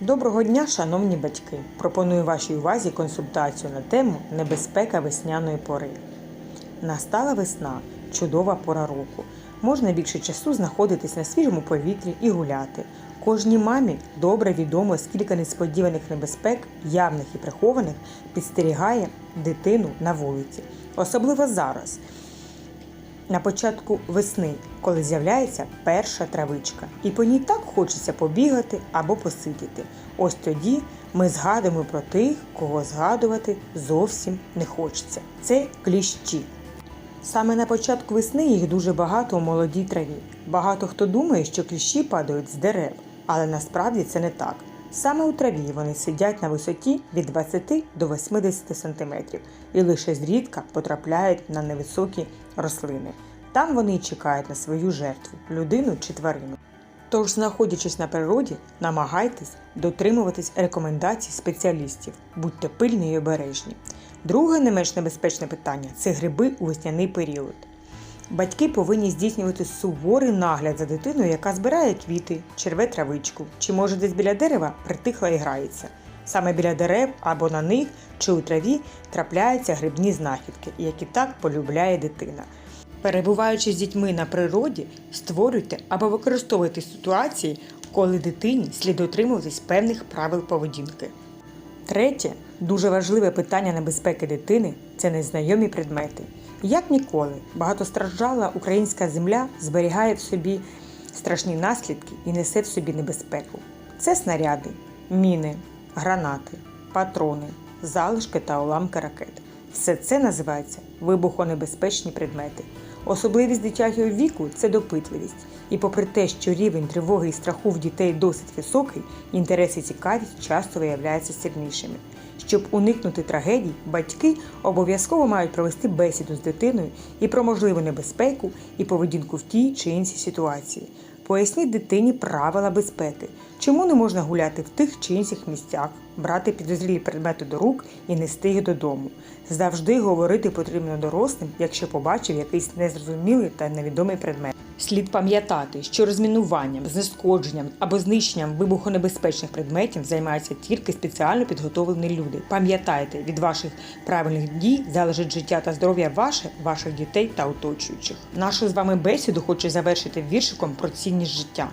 Доброго дня, шановні батьки! Пропоную вашій увазі консультацію на тему небезпека весняної пори. Настала весна, чудова пора року. Можна більше часу знаходитись на свіжому повітрі і гуляти. Кожній мамі добре відомо, скільки несподіваних небезпек, явних і прихованих, підстерігає дитину на вулиці, особливо зараз. На початку весни, коли з'являється перша травичка, і по ній так хочеться побігати або посидіти. Ось тоді ми згадуємо про тих, кого згадувати зовсім не хочеться. Це кліщі. Саме на початку весни їх дуже багато у молодій траві. Багато хто думає, що кліщі падають з дерев, але насправді це не так. Саме у траві вони сидять на висоті від 20 до 80 см і лише зрідка потрапляють на невисокі рослини. Там вони й чекають на свою жертву людину чи тварину. Тож, знаходячись на природі, намагайтесь дотримуватись рекомендацій спеціалістів, будьте пильні і обережні. Друге не менш небезпечне питання це гриби у весняний період. Батьки повинні здійснювати суворий нагляд за дитиною, яка збирає квіти, черве травичку, чи може десь біля дерева притихла і грається. Саме біля дерев або на них чи у траві трапляються грибні знахідки, які так полюбляє дитина. Перебуваючи з дітьми на природі, створюйте або використовуйте ситуації, коли дитині слід дотримуватись певних правил поведінки. Третє, дуже важливе питання небезпеки дитини це незнайомі предмети. Як ніколи, багатостраждала українська земля зберігає в собі страшні наслідки і несе в собі небезпеку. Це снаряди, міни, гранати, патрони, залишки та уламки ракет. Все це називається вибухонебезпечні предмети. Особливість дитячого віку це допитливість. І попри те, що рівень тривоги і страху в дітей досить високий, інтерес і цікавість часто виявляються сильнішими. Щоб уникнути трагедій, батьки обов'язково мають провести бесіду з дитиною і про можливу небезпеку і поведінку в тій чи іншій ситуації. Поясніть дитині правила безпеки, чому не можна гуляти в тих чи інших місцях, брати підозрілі предмети до рук і нести їх додому. Завжди говорити потрібно дорослим, якщо побачив якийсь незрозумілий та невідомий предмет. Слід пам'ятати, що розмінуванням, знешкодженням або знищенням вибухонебезпечних предметів займаються тільки спеціально підготовлені люди. Пам'ятайте, від ваших правильних дій залежить життя та здоров'я ваше, ваших дітей та оточуючих. Нашу з вами бесіду хочу завершити віршиком про цінність життя.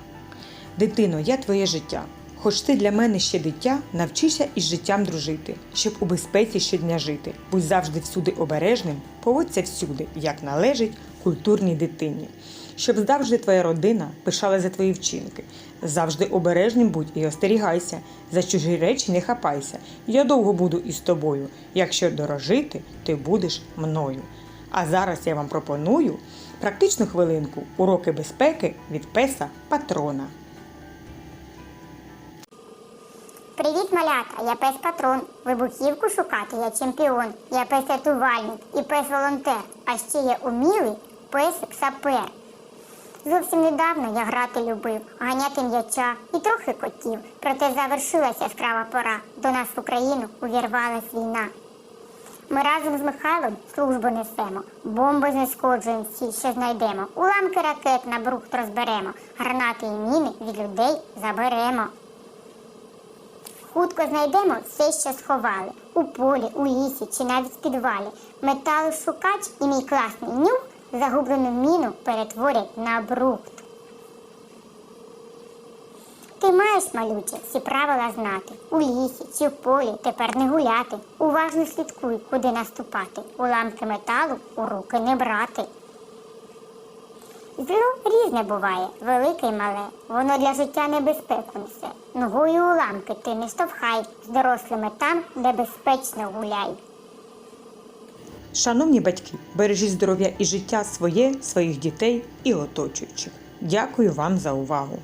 Дитино, я твоє життя. Хоч ти для мене ще дитя, навчися із життям дружити, щоб у безпеці щодня жити. Будь завжди всюди обережним, поводься всюди, як належить культурній дитині. Щоб завжди твоя родина пишала за твої вчинки. Завжди обережним будь і остерігайся, за чужі речі не хапайся. Я довго буду із тобою. Якщо дорожити, ти будеш мною. А зараз я вам пропоную практичну хвилинку уроки безпеки від песа патрона. Привіт, малята! Я пес патрон. Вибухівку шукати я чемпіон. Я пес рятувальник і пес волонтер. А ще я умілий песик сапер. Зовсім недавно я грати любив, ганяти м'яча і трохи котів. Проте завершилася яскрава пора. До нас в Україну увірвалась війна. Ми разом з Михайлом службу несемо, бомби знешкоджуємо всі, що знайдемо. Уламки ракет на брухт розберемо, гранати і міни від людей заберемо. Хутко знайдемо все, що сховали у полі, у лісі чи навіть в підвалі. Металошукач і мій класний нюх загублену міну перетворять на брухт. Ти маєш, малюче, всі правила знати. У лісі чи в полі тепер не гуляти. Уважно слідкуй, куди наступати. Уламки металу у руки не брати. Зло різне буває, велике й мале. Воно для життя небезпеку несе. Ногою уламки ти не штовхай, з дорослими там, де безпечно гуляй. Шановні батьки, бережіть здоров'я і життя своє, своїх дітей і оточуючих. Дякую вам за увагу!